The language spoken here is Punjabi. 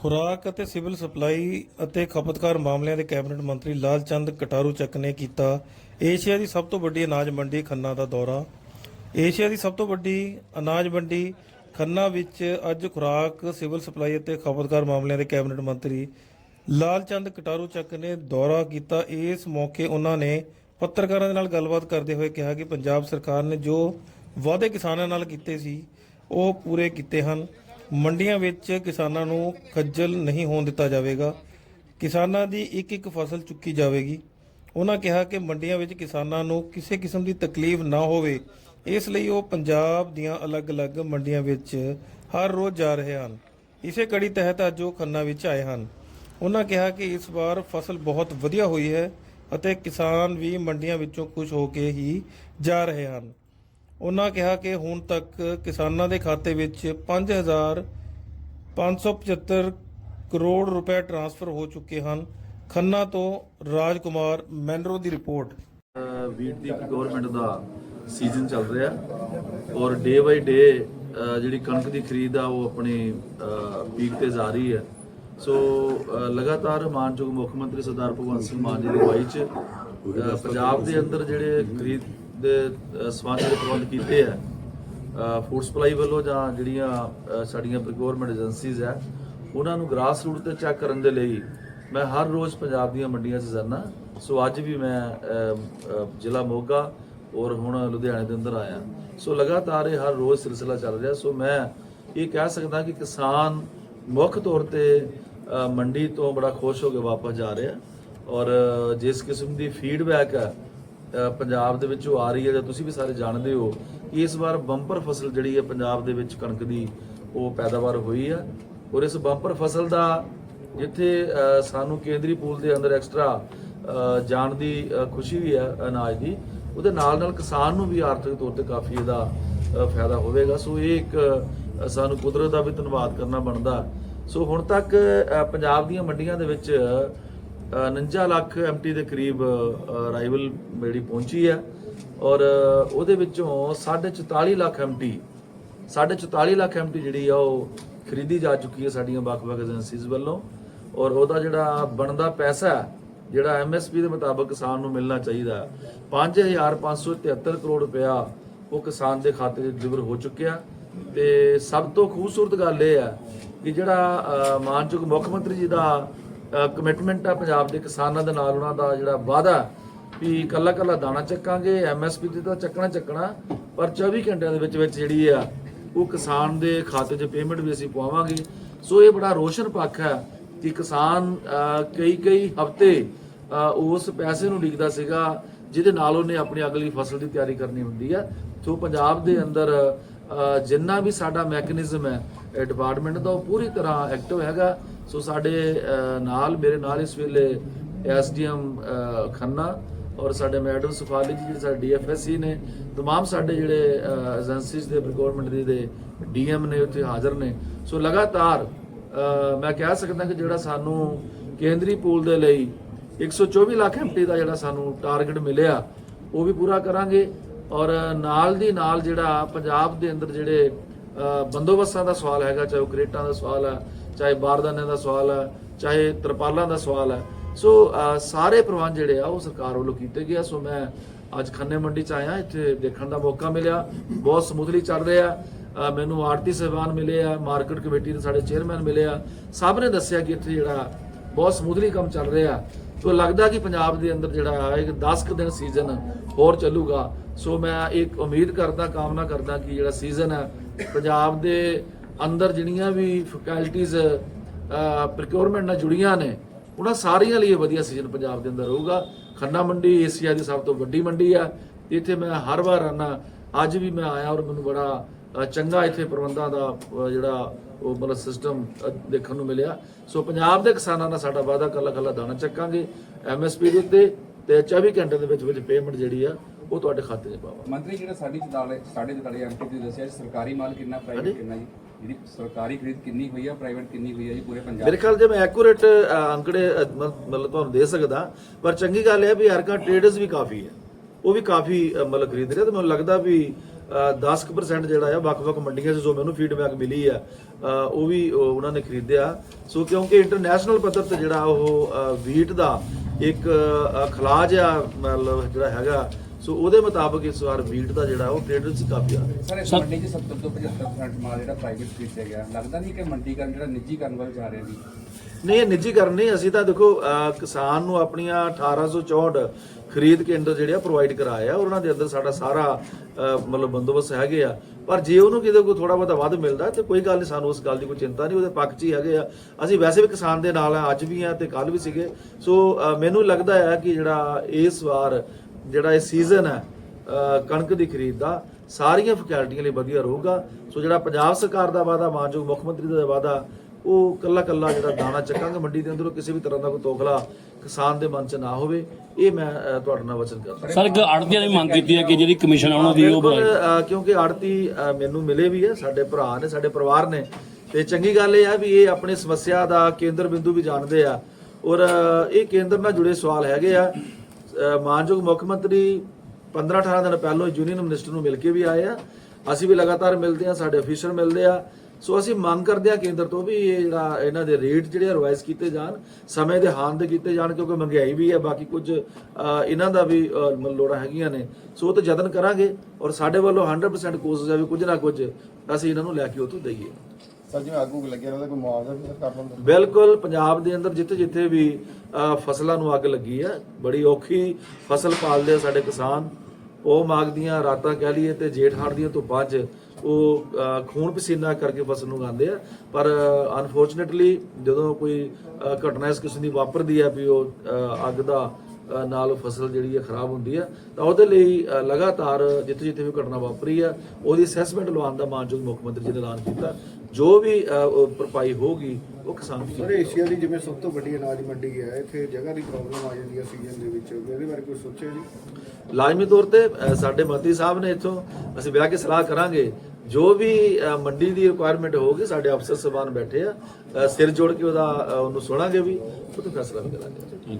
ਖੁਰਾਕ ਅਤੇ ਸਿਵਲ ਸਪਲਾਈ ਅਤੇ ਖਪਤਕਾਰ ਮਾਮਲਿਆਂ ਦੇ ਕੈਬਨਿਟ ਮੰਤਰੀ ਲਾਲਚੰਦ ਕਟਾਰੂ ਚੱਕ ਨੇ ਕੀਤਾ ਏਸ਼ੀਆ ਦੀ ਸਭ ਤੋਂ ਵੱਡੀ ਅਨਾਜ ਮੰਡੀ ਖੰਨਾ ਦਾ ਦੌਰਾ। ਏਸ਼ੀਆ ਦੀ ਸਭ ਤੋਂ ਵੱਡੀ ਅਨਾਜ ਮੰਡੀ ਖੰਨਾ ਵਿੱਚ ਅੱਜ ਖੁਰਾਕ, ਸਿਵਲ ਸਪਲਾਈ ਅਤੇ ਖਪਤਕਾਰ ਮਾਮਲਿਆਂ ਦੇ ਕੈਬਨਿਟ ਮੰਤਰੀ ਲਾਲਚੰਦ ਕਟਾਰੂ ਚੱਕ ਨੇ ਦੌਰਾ ਕੀਤਾ। ਇਸ ਮੌਕੇ ਉਹਨਾਂ ਨੇ ਪੱਤਰਕਾਰਾਂ ਦੇ ਨਾਲ ਗੱਲਬਾਤ ਕਰਦੇ ਹੋਏ ਕਿਹਾ ਕਿ ਪੰਜਾਬ ਸਰਕਾਰ ਨੇ ਜੋ ਵਾਅਦੇ ਕਿਸਾਨਾਂ ਨਾਲ ਕੀਤੇ ਸੀ, ਉਹ ਪੂਰੇ ਕੀਤੇ ਹਨ। ਮੰਡੀਆਂ ਵਿੱਚ ਕਿਸਾਨਾਂ ਨੂੰ ਖੱਜਲ ਨਹੀਂ ਹੋਣ ਦਿੱਤਾ ਜਾਵੇਗਾ। ਕਿਸਾਨਾਂ ਦੀ ਇੱਕ ਇੱਕ ਫਸਲ ਚੁੱਕੀ ਜਾਵੇਗੀ। ਉਹਨਾਂ ਕਿਹਾ ਕਿ ਮੰਡੀਆਂ ਵਿੱਚ ਕਿਸਾਨਾਂ ਨੂੰ ਕਿਸੇ ਕਿਸਮ ਦੀ ਤਕਲੀਫ ਨਾ ਹੋਵੇ। ਇਸ ਲਈ ਉਹ ਪੰਜਾਬ ਦੀਆਂ ਅਲੱਗ-ਅਲੱਗ ਮੰਡੀਆਂ ਵਿੱਚ ਹਰ ਰੋਜ਼ ਜਾ ਰਹੇ ਹਨ। ਇਸੇ ਕੜੀ ਤਹਿਤ ਅੱਜ ਉਹ ਖੰਨਾ ਵਿੱਚ ਆਏ ਹਨ। ਉਹਨਾਂ ਕਿਹਾ ਕਿ ਇਸ ਵਾਰ ਫਸਲ ਬਹੁਤ ਵਧੀਆ ਹੋਈ ਹੈ ਅਤੇ ਕਿਸਾਨ ਵੀ ਮੰਡੀਆਂ ਵਿੱਚੋਂ ਖੁਸ਼ ਹੋ ਕੇ ਹੀ ਜਾ ਰਹੇ ਹਨ। ਉਹਨਾਂ ਕਿਹਾ ਕਿ ਹੁਣ ਤੱਕ ਕਿਸਾਨਾਂ ਦੇ ਖਾਤੇ ਵਿੱਚ 5575 ਕਰੋੜ ਰੁਪਏ ਟਰਾਂਸਫਰ ਹੋ ਚੁੱਕੇ ਹਨ। ਖੰਨਾ ਤੋਂ ਰਾਜਕੁਮਾਰ ਮੈਨਰੋ ਦੀ ਰਿਪੋਰਟ। ਵੀਟ ਦੀ ਗਵਰਨਮੈਂਟ ਦਾ ਸੀਜ਼ਨ ਚੱਲ ਰਿਹਾ ਔਰ ਡੇ ਬਾਈ ਡੇ ਜਿਹੜੀ ਕਣਕ ਦੀ ਖਰੀਦ ਆ, ਉਹ ਆਪਣੀ ਪੀਕ ਤੇ ਜਾ ਰਹੀ ਹੈ। ਸੋ ਲਗਾਤਾਰ ਮਾਨਯੋਗ ਮੁੱਖ ਮੰਤਰੀ ਸਰਦਾਰ ਭਗਵੰਤ ਸਿੰਘ ਮਾਨ ਜੀ ਦੀ ਅਗਵਾਈ 'ਚ ਪੰਜਾਬ ਦੇ ਅੰਦਰ ਜਿਹੜੇ ਖਰੀਦ ਦੇ ਅ, ਦੇ ਪ੍ਰਬੰਧ ਕੀਤੇ ਆ ਫੂਡ ਸਪਲਾਈ ਵੱਲੋਂ ਜਾਂ ਜਿਹੜੀਆਂ ਸਾਡੀਆਂ ਪ੍ਰੋਕਿਉਰਮੈਂਟ ਏਜੰਸੀਜ਼ ਆ ਉਹਨਾਂ ਨੂੰ ਗ੍ਰਾਸ ਰੂਟ ਤੇ ਚੈੱਕ ਕਰਨ ਦੇ ਲਈ ਮੈਂ ਹਰ ਰੋਜ਼ ਪੰਜਾਬ ਦੀਆਂ ਮੰਡੀਆਂ 'ਚ ਜਾਂਦਾ। ਸੋ ਅੱਜ ਵੀ ਮੈਂ ਜ਼ਿਲ੍ਹਾ ਮੋਗਾ ਔਰ ਹੁਣ ਲੁਧਿਆਣੇ ਦੇ ਅੰਦਰ ਆਇਆ। ਸੋ ਲਗਾਤਾਰ ਇਹ ਹਰ ਰੋਜ਼ ਸਿਲਸਿਲਾ ਚੱਲ ਰਿਹਾ। ਸੋ ਮੈਂ ਇਹ ਕਹਿ ਸਕਦਾ ਕਿ ਕਿਸਾਨ ਮੁੱਖ ਤੌਰ ਤੇ ਮੰਡੀ ਤੋਂ ਬੜਾ ਖੁਸ਼ ਹੋ ਕੇ ਵਾਪਸ ਜਾ ਰਿਹਾ। ਔਰ ਜਿਸ ਕਿਸਮ ਦੀ ਫੀਡਬੈਕ ਹੈ ਪੰਜਾਬ ਦੇ ਵਿੱਚੋਂ ਆ ਰਹੀ ਹੈ ਜਾਂ ਤੁਸੀਂ ਵੀ ਸਾਰੇ ਜਾਣਦੇ ਹੋ ਕਿ ਇਸ ਵਾਰ ਬੰਪਰ ਫਸਲ ਜਿਹੜੀ ਹੈ ਪੰਜਾਬ ਦੇ ਵਿੱਚ ਕਣਕ ਦੀ ਉਹ ਪੈਦਾਵਾਰ ਹੋਈ ਹੈ ਔਰ ਇਸ ਬੰਪਰ ਫਸਲ ਦਾ ਜਿੱਥੇ ਸਾਨੂੰ ਕੇਂਦਰੀ ਪੂਲ ਦੇ ਅੰਦਰ ਐਕਸਟਰਾ ਜਾਣ ਦੀ ਖੁਸ਼ੀ ਵੀ ਹੈ, ਅਨਾਜ ਦੀ, ਉਹਦੇ ਨਾਲ ਨਾਲ ਕਿਸਾਨ ਨੂੰ ਵੀ ਆਰਥਿਕ ਤੌਰ ਤੇ ਕਾਫੀ ਇਹਦਾ ਫਾਇਦਾ ਹੋਵੇਗਾ। ਸੋ ਇਹ ਇੱਕ ਸਾਨੂੰ ਕੁਦਰਤ ਦਾ ਵੀ ਧੰਨਵਾਦ ਕਰਨਾ ਬਣਦਾ। ਸੋ ਹੁਣ ਤੱਕ ਪੰਜਾਬ ਦੀਆਂ ਮੰਡੀਆਂ ਦੇ ਵਿੱਚ 49 ਲੱਖ ਐਮਟੀ ਦੇ ਕਰੀਬ ਰਾਈਵਲ ਜਿਹੜੀ ਪਹੁੰਚੀ ਹੈ। ਔਰ ਉਹਦੇ ਵਿੱਚੋਂ 44 ਲੱਖ ਐਮਟੀ 44 ਲੱਖ ਐਮਟੀ ਜਿਹੜੀ ਆ ਉਹ ਖਰੀਦੀ ਜਾ ਚੁੱਕੀ ਹੈ ਸਾਡੀਆਂ ਵੱਖ-ਵੱਖ ਏਜੰਸੀਜ਼ ਵੱਲੋਂ। ਔਰ ਉਹਦਾ ਜਿਹੜਾ ਬਣਦਾ ਪੈਸਾ ਹੈ, ਜਿਹੜਾ ਐਮਐਸਪੀ ਦੇ ਮੁਤਾਬਕ ਕਿਸਾਨ ਨੂੰ ਮਿਲਣਾ ਚਾਹੀਦਾ ਹੈ, 5573 ਕਰੋੜ ਰੁਪਇਆ ਉਹ ਕਿਸਾਨ ਦੇ ਖਾਤੇ 'ਚ ਡਿਲੀਵਰ ਹੋ ਚੁੱਕਿਆ। ਤੇ ਸਭ ਤੋਂ ਖੂਬਸੂਰਤ ਗੱਲ ਇਹ ਹੈ ਕਿ ਜਿਹੜਾ ਮਾਨਯੋਗ ਮੁੱਖ ਮੰਤਰੀ ਜੀ ਦਾ ਕਮਿਟਮੈਂਟ ਆ ਪੰਜਾਬ ਦੇ ਕਿਸਾਨਾਂ ਦੇ ਨਾਲ ਉਹਨਾਂ ਦਾ ਜਿਹੜਾ ਵਾਅਦਾ ਵੀ ਕੱਲਾ ਕੱਲਾ ਦਾਣਾ ਚੱਕਾਂਗੇ ਐਮਐਸਪੀ ਤੇ ਤਾਂ ਚੱਕਣਾ ਚੱਕਣਾ, ਪਰ 24 ਘੰਟਿਆਂ ਦੇ ਵਿੱਚ ਵਿੱਚ ਜਿਹੜੀ ਆ, ਉਹ ਕਿਸਾਨ ਦੇ ਖਾਤੇ 'ਚ ਪੇਮੈਂਟ ਵੀ ਅਸੀਂ ਪਵਾਵਾਂਗੇ। ਸੋ ਇਹ ਬੜਾ ਰੋਸ਼ਨ ਪੱਖ ਹੈ ਕਿ ਕਿਸਾਨ ਕਈ ਕਈ ਹਫ਼ਤੇ ਉਸ ਪੈਸੇ ਨੂੰ ਉਡੀਕਦਾ ਸੀਗਾ, ਜਿਹਦੇ ਨਾਲ ਉਹਨੇ ਆਪਣੀ ਅਗਲੀ ਫਸਲ ਦੀ ਤਿਆਰੀ ਕਰਨੀ ਹੁੰਦੀ ਆ। ਸੋ ਪੰਜਾਬ ਦੇ ਅੰਦਰ ਜਿੰਨਾ ਵੀ ਸਾਡਾ ਮੈਕੈਨਿਜ਼ਮ ਹੈ ਡਿਪਾਰਟਮੈਂਟ ਦਾ ਉਹ ਪੂਰੀ ਤਰ੍ਹਾਂ ਐਕਟਿਵ ਹੈਗਾ। ਸੋ ਸਾਡੇ ਅਹ, ਨਾਲ ਮੇਰੇ ਨਾਲ ਇਸ ਵੇਲੇ ਐਸਡੀਐਮ ਖੰਨਾ ਔਰ ਸਾਡੇ ਮੈਡਮ ਸੁਫਾਲੀ ਜੀ ਜਿਹੜੇ ਸਾਡੇ ਡੀਐਫਐਸਸੀ ਨੇ तमाम ਸਾਡੇ ਜਿਹੜੇ ਏਜੰਸੀਜ਼ ਦੇ ਪ੍ਰੋਕਿਉਰਮੈਂਟ ਦੇ ਦੇ ਡੀਐਮ ਨੇ ਉੱਥੇ ਹਾਜ਼ਰ ਨੇ ਸੋ ਲਗਾਤਾਰ ਅਹ, ਮੈਂ ਕਹਿ ਸਕਦਾ ਕਿ ਜਿਹੜਾ ਸਾਨੂੰ ਕੇਂਦਰੀ ਪੂਲ ਦੇ ਲਈ 124 ਲੱਖ ਐਮਟੀ ਦਾ ਜਿਹੜਾ ਸਾਨੂੰ ਟਾਰਗੇਟ ਮਿਲਿਆ ਉਹ ਵੀ ਪੂਰਾ ਕਰਾਂਗੇ ਔਰ ਨਾਲ ਦੀ ਨਾਲ ਜਿਹੜਾ ਪੰਜਾਬ ਦੇ ਅੰਦਰ ਜਿਹੜੇ ਅਹ, ਬੰਦੋਬਸਤਾਂ ਦਾ ਸਵਾਲ ਹੈਗਾ ਚਾਹੇ ਉਹ ਕਰੇਟਾਂ ਦਾ ਸਵਾਲ ਹੈ ਚਾਹੇ ਬਾਰਦਾਨੇ ਦਾ ਸਵਾਲ ਹੈ, ਚਾਹੇ ਤਰਪਾਲਾਂ ਦਾ ਸਵਾਲ ਹੈ। ਸੋ ਸਾਰੇ ਪ੍ਰਬੰਧ ਜਿਹੜੇ ਆ, ਉਹ ਸਰਕਾਰ ਵੱਲੋਂ ਕੀਤੇ ਗਏ ਆ। ਸੋ ਮੈਂ ਅੱਜ ਖੰਨੇ ਮੰਡੀ ਚ ਆਇਆ, ਇੱਥੇ ਦੇਖਣ ਦਾ ਮੌਕਾ ਮਿਲਿਆ। ਬਹੁਤ ਸਮੂਥਲੀ ਚੱਲ ਰਿਹਾ। ਮੈਨੂੰ ਆਰਤੀ ਸਹਿਬਾਨ ਮਿਲੇ ਆ, ਮਾਰਕੀਟ ਕਮੇਟੀ ਦੇ ਸਾਡੇ ਚੇਅਰਮੈਨ ਮਿਲੇ ਆ। ਸਭ ਨੇ ਦੱਸਿਆ ਕਿ ਇੱਥੇ ਜਿਹੜਾ ਬਹੁਤ ਸਮੂਥਲੀ ਕੰਮ ਚੱਲ ਰਿਹਾ। ਸੋ ਲੱਗਦਾ ਕਿ ਪੰਜਾਬ ਦੇ ਅੰਦਰ ਜਿਹੜਾ ਹੈ ਇੱਕ 10 ਕੁ ਦਿਨ ਸੀਜ਼ਨ ਹੋਰ ਚੱਲੂਗਾ। ਸੋ ਮੈਂ ਇੱਕ ਉਮੀਦ ਕਰਦਾ, ਕਾਮਨਾ ਕਰਦਾ ਕਿ ਜਿਹੜਾ ਸੀਜ਼ਨ ਹੈ, ਪੰਜਾਬ ਦੇ ਅੰਦਰ ਜਿਹੜੀਆਂ ਵੀ ਫੈਕਲਟੀਆਂ ਪ੍ਰੋਕਿਉਰਮੈਂਟ ਨਾਲ ਜੁੜੀਆਂ ਨੇ ਉਹਨਾਂ ਸਾਰੀਆਂ ਲਈ ਇਹ ਵਧੀਆ ਸੀਜ਼ਨ ਪੰਜਾਬ ਦੇ ਅੰਦਰ ਰਹੂਗਾ। ਖੰਨਾ ਮੰਡੀ ਏਸ਼ੀਆ ਦੀ ਸਭ ਤੋਂ ਵੱਡੀ ਮੰਡੀ ਆ। ਇੱਥੇ ਮੈਂ ਹਰ ਵਾਰ ਆਉਣਾ ਅੱਜ ਵੀ ਮੈਂ ਆਇਆ ਔਰ ਮੈਨੂੰ ਬੜਾ ਚੰਗਾ ਇੱਥੇ ਪ੍ਰਬੰਧਾਂ ਦਾ ਜਿਹੜਾ ਉਹ ਮਤਲਬ ਸਿਸਟਮ ਦੇਖਣ ਨੂੰ ਮਿਲਿਆ। ਸੋ ਪੰਜਾਬ ਦੇ ਕਿਸਾਨਾਂ ਦਾ ਸਾਡਾ ਵਾਅਦਾ ਕੱਲਾ ਕੱਲਾ ਦਾਣਾ ਚੱਕਾਂਗੇ। ਐਮਐਸਪੀ ਦੇ ਉੱਤੇ ਤੇ 24 ਘੰਟੇ ਦੇ ਵਿੱਚ ਵਿੱਚ ਪੇਮੈਂਟ ਜਿਹੜੀ ਆ ਉਹ ਤੁਹਾਡੇ ਖਾਤੇ 'ਚ ਪਾਵਾਂਗੇ। ਮੰਤਰੀ ਜਿਹੜਾ ਸਾਡੀ ਚਦਾਲੇ ਸਾਡੇ ਚਦਾਲੇ ਐਮਪੀ ਤੁਸੀਂ ਦੱਸਿਆ ਸਰਕਾਰੀ ਮਾਲ ਕਿੰਨਾ ਪ੍ਰਾਈਵੇਟ ਕਿੰਨਾ ਜੀ? ਜਿਹਦੀ ਸਰਕਾਰੀ ਖਰੀਦ ਕਿੰਨੀ ਹੋਈ ਆ ਪ੍ਰਾਈਵੇਟ ਕਿੰਨੀ ਹੋਈ ਆ ਜੀ ਪੂਰੇ ਪੰਜਾਬ ਮੇਰੇ ਖਿਆਲ ਜੇ ਮੈਂ ਐਕੂਰੇਟ ਅੰਕੜੇ ਅ, ਮ- ਮਤਲਬ ਤੁਹਾਨੂੰ ਦੇ ਸਕਦਾ ਪਰ ਚੰਗੀ ਗੱਲ ਇਹ ਹੈ ਵੀ ਹਰਕਾ ਟ੍ਰੇਡਰਸ ਵੀ ਕਾਫੀ ਹੈ ਉਹ ਵੀ ਕਾਫੀ ਅ, ਮਤਲਬ ਖਰੀਦ ਰਿਹਾ ਤੇ ਮੈਨੂੰ ਲੱਗਦਾ ਵੀ ਅ, 10% ਜਿਹੜਾ ਆ ਵੱਖ-ਵੱਖ ਮੰਡੀਆਂ 'ਚ ਜੋ ਮੈਨੂੰ ਫੀਡਬੈਕ ਮਿਲੀ ਆ ਅ, ਉਹ ਵੀ ਉਹ ਉਹਨਾਂ ਨੇ ਖਰੀਦਿਆ। ਸੋ ਕਿਉਂਕਿ ਇੰਟਰਨੈਸ਼ਨਲ ਪੱਧਰ ਤੇ ਜਿਹੜਾ ਉਹ ਅ, ਵੀਟ ਦਾ ਇੱਕ ਅ, ਖਲਾਜ ਆ ਮਤਲਬ ਜਿਹੜਾ ਹੈਗਾ ਸੋ ਉਹਦੇ ਮੁਤਾਬਕ ਇਸ ਵਾਰ ਵੀਟ ਦਾ ਜਿਹੜਾ ਉਹ ਟ੍ਰੇਡਰ 'ਚ ਕਾਫੀ ਆ ਰਿਹਾ। ਸਰ ਇਸ ਮੰਡੀ 'ਚ 70 ਤੋਂ 75% ਮਾਲ ਜਿਹੜਾ ਪ੍ਰਾਈਵੇਟ ਖਰੀਦਿਆ ਗਿਆ। ਲੱਗਦਾ ਨਹੀਂ ਕਿ ਮੰਡੀਕਰਨ ਜਿਹੜਾ ਨਿੱਜੀਕਰਨ ਵੱਲ ਜਾ ਰਿਹਾ ਜੀ? ਨਹੀਂ ਇਹ ਨਿੱਜੀਕਰਨ ਨਹੀਂ ਅਸੀਂ ਤਾਂ ਦੇਖੋ ਕਿਸਾਨ ਨੂੰ ਆਪਣੀਆਂ 1864 ਖਰੀਦ ਕੇਂਦਰ ਜਿਹੜੇ ਆ ਪ੍ਰੋਵਾਈਡ ਕਰਾਏ ਆ ਉਹਨਾਂ ਦੇ ਅੰਦਰ ਸਾਡਾ ਸਾਰਾ ਮਤਲਬ ਬੰਦੋਬਸਤ ਹੈਗੇ ਆ। ਪਰ ਜੇ ਉਹਨੂੰ ਕਿਤੇ ਕੋਈ ਥੋੜਾ ਬਹੁਤਾ ਵੱਧ ਮਿਲਦਾ ਤੇ ਕੋਈ ਗੱਲ ਨਹੀਂ ਸਾਨੂੰ ਉਸ ਗੱਲ ਦੀ ਕੋਈ ਚਿੰਤਾ ਨਹੀਂ ਉਹਦੇ ਪੱਖ 'ਚ ਹੀ ਹੈਗੇ ਆ। ਅਸੀਂ ਵੈਸੇ ਵੀ ਕਿਸਾਨ ਦੇ ਨਾਲ ਆ ਅੱਜ ਵੀ ਆ ਤੇ ਕੱਲ ਵੀ ਸੀਗੇ। ਸੋ ਮੈਨੂੰ ਲੱਗਦਾ ਹੈ ਕਿ ਜਿਹੜਾ ਇਸ ਵਾਰ ਜਿਹੜਾ ਇਹ ਸੀਜ਼ਨ ਹੈ ਕਣਕ ਦੀ ਖਰੀਦ ਦਾ ਸਾਰੀਆਂ ਫੈਕਲਟੀਆਂ ਲਈ ਵਧੀਆ ਰਹੂਗਾ। ਸੋ ਜਿਹੜਾ ਪੰਜਾਬ ਸਰਕਾਰ ਦਾ ਵਾਅਦਾ ਮਾਨਯੋਗ ਮੁੱਖ ਮੰਤਰੀ ਦਾ ਵਾਅਦਾ ਉਹ ਕੱਲਾ ਕੱਲਾ ਜਿਹੜਾ ਦਾਣਾ ਚੱਕਾਂਗੇ ਮੰਡੀ ਦੇ ਅੰਦਰੋਂ ਕਿਸੇ ਵੀ ਤਰ੍ਹਾਂ ਦਾ ਕੋਈ ਤੋਖਲਾ ਕਿਸਾਨ ਦੇ ਮਨ 'ਚ ਨਾ ਹੋਵੇ ਇਹ ਮੈਂ ਤੁਹਾਡੇ ਨਾਲ ਵਚਨ ਕਰਦਾ ਸਰ ਇੱਕ ਆੜਤੀਆਂ ਨੇ ਮੰਗ ਕੀਤੀ ਹੈ ਕਿ ਜਿਹੜੀ ਕਮਿਸ਼ਨ ਉਹਨਾਂ ਦੀ ਉਹ ਕਿਉਂਕਿ ਆੜਤੀ ਮੈਨੂੰ ਮਿਲੇ ਵੀ ਹੈ ਸਾਡੇ ਭਰਾ ਨੇ ਸਾਡੇ ਪਰਿਵਾਰ ਨੇ। ਤੇ ਚੰਗੀ ਗੱਲ ਇਹ ਆ ਵੀ ਇਹ ਆਪਣੀ ਸਮੱਸਿਆ ਦਾ ਕੇਂਦਰ ਬਿੰਦੂ ਵੀ ਜਾਣਦੇ ਆ। ਔਰ ਇਹ ਕੇਂਦਰ ਨਾਲ ਜੁੜੇ ਸਵਾਲ ਹੈਗੇ ਆ। ਮਾਨਯੋਗ ਮੁੱਖ ਮੰਤਰੀ 15 18 ਦਿਨ ਪਹਿਲਾਂ ਯੂਨੀਅਨ ਮਿਨਿਸਟਰ ਨੂੰ ਮਿਲ ਕੇ ਵੀ ਆਏ ਆ। ਅਸੀਂ ਵੀ ਲਗਾਤਾਰ ਮਿਲਦੇ ਆ, ਸਾਡੇ ਅਫੀਸਰ ਮਿਲਦੇ ਆ। ਸੋ ਅਸੀਂ ਮੰਗ ਕਰਦੇ ਆ ਕੇਂਦਰ ਤੋਂ ਵੀ ਇਹ ਜਿਹੜਾ ਇਹਨਾਂ ਦੇ ਰੇਟ ਜਿਹੜੇ ਰਿਵਾਈਜ਼ ਕੀਤੇ ਜਾਣ, ਸਮੇਂ ਦੇ ਹਾਨ ਦੇ ਕੀਤੇ ਜਾਣ, ਕਿਉਂਕਿ ਮਹਿੰਗਾਈ ਵੀ ਹੈ, ਬਾਕੀ ਕੁਝ ਇਹਨਾਂ ਦਾ ਵੀ ਮਤਲਬ ਲੋੜਾਂ ਹੈਗੀਆਂ ਨੇ। ਸੋ ਉਹ ਤਾਂ ਯਤਨ ਕਰਾਂਗੇ ਔਰ ਸਾਡੇ ਵੱਲੋਂ 100% ਕੋਸ਼ਿਸ਼ ਹੈ ਵੀ ਕੁਝ ਨਾ ਕੁਝ ਅਸੀਂ ਇਹਨਾਂ ਨੂੰ ਲੈ ਕੇ ਉਤੋਂ ਦਈਏ। ਸਰ ਜਿਵੇਂ ਆਗੂ ਲੱਗਿਆ ਉਹਦਾ ਕੋਈ ਮੁਆਵਜ਼ਾ ਵੀ ਸਰਕਾਰ ਵੱਲੋਂ ਬਿਲਕੁਲ ਪੰਜਾਬ ਦੇ ਅੰਦਰ ਜਿੱਥੇ ਜਿੱਥੇ ਵੀ ਅ, ਫਸਲਾਂ ਨੂੰ ਅੱਗ ਲੱਗੀ ਹੈ ਬੜੀ ਔਖੀ ਫਸਲ ਪਾਲਦੇ ਆ ਸਾਡੇ ਕਿਸਾਨ। ਉਹ ਮਾਗ ਦੀਆਂ ਰਾਤਾਂ ਕਹਿ ਲਈਏ ਤੇ ਜੇਠ ਹਾੜ ਦੀਆਂ ਧੁੱਪਾਂ 'ਚ ਉਹ ਅ, ਖੂਨ ਪਸੀਨਾ ਕਰਕੇ ਫਸਲ ਨੂੰ ਉਗਾਉਂਦੇ ਆ। ਪਰ ਅਨਫੋਰਚੂਨੇਟਲੀ ਜਦੋਂ ਕੋਈ ਅ, ਘਟਨਾ ਇਸ ਕਿਸਮ ਦੀ ਵਾਪਰਦੀ ਹੈ ਵੀ ਉਹ ਅ, ਅੱਗ ਦਾ ਅ, ਨਾਲ ਫਸਲ ਜਿਹੜੀ ਹੈ ਖਰਾਬ ਹੁੰਦੀ ਹੈ ਤਾਂ ਉਹਦੇ ਲਈ ਅ, ਲਗਾਤਾਰ ਜਿੱਥੇ ਜਿੱਥੇ ਵੀ ਘਟਨਾ ਵਾਪਰੀ ਆ ਉਹਦੀ ਅਸੈਸਮੈਂਟ ਲਵਾਉਣ ਦਾ ਮਾਨਯੋਗ ਮੁੱਖ ਮੰਤਰੀ ਜੀ ਨੇ ਐਲਾਨ ਕੀਤਾ। ਜੋ ਵੀ ਭਰਪਾਈ ਹੋਊਗੀ ਉਹ ਕਿਸਾਨ ਦੀ ਸਰ ਏਸ਼ੀਆ ਦੀ ਜਿਵੇਂ ਸਭ ਤੋਂ ਵੱਡੀ ਅਨਾਜ ਮੰਡੀ ਹੈ ਇੱਥੇ ਜਗ੍ਹਾ ਦੀ ਪ੍ਰੋਬਲਮ ਆ ਜਾਂਦੀ ਹੈ ਸੀਜ਼ਨ ਦੇ ਵਿੱਚ। ਇਹਦੇ ਬਾਰੇ ਕੁਝ ਸੋਚਿਆ ਜੀ? ਲਾਜ਼ਮੀ ਤੌਰ ਤੇ ਸਾਡੇ ਮੰਤਰੀ ਸਾਹਿਬ ਨੇ ਇੱਥੋਂ ਅਸੀਂ ਵਿਆਹ ਕੇ ਸਲਾਹ ਕਰਾਂਗੇ। ਜੋ ਵੀ ਮੰਡੀ ਦੀ ਰਿਕੁਆਇਰਮੈਂਟ ਹੋਊਗੀ ਸਾਡੇ ਅਫਸਰ ਸਬਾਨ ਬੈਠੇ ਆ। ਸਿਰ ਜੋੜ ਕੇ ਉਹਦਾ ਉਹਨੂੰ ਸੁਣਾਂਗੇ ਵੀ ਉਹ ਤੇ ਫੈਸਲਾ ਵੀ ਕਰਾਂਗੇ।